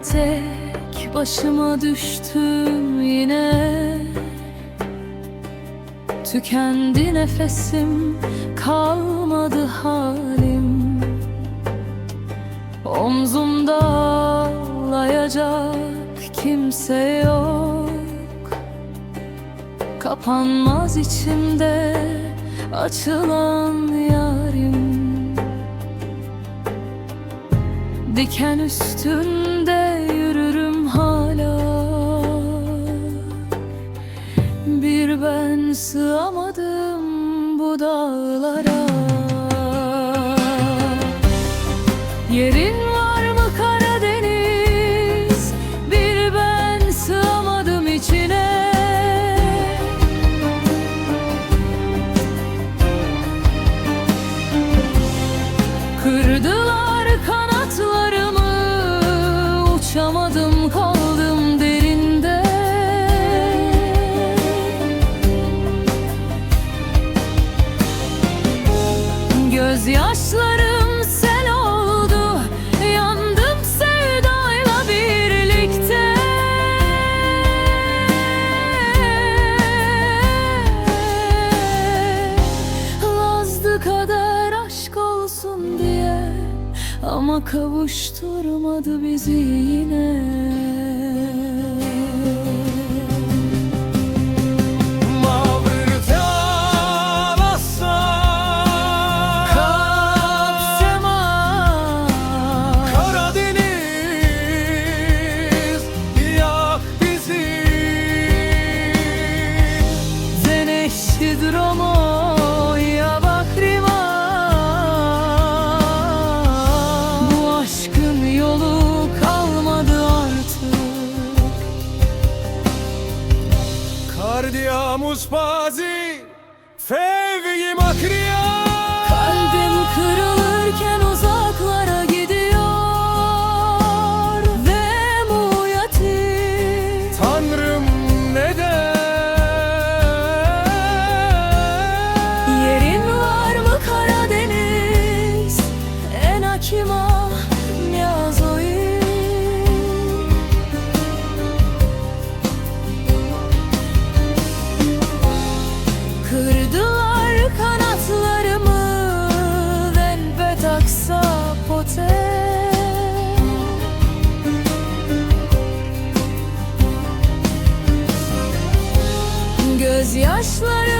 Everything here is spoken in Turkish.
tek başıma düştüm yine. Tükendi nefesim kalmadı halim. Omzumda ağlayacak kimse yok. Kapanmaz içimde açılan yarim. Diken üstünde dağlara. Yerin Gözyaşlarım sel oldu. Yandım sevdayla birlikte. Lazdı kader aşk olsun diye. Ama kavuşturmadı bizi yine Kardiyamus pazi Fevgi makriya kanatlarımı Venbet aksa pote. Gözyaşları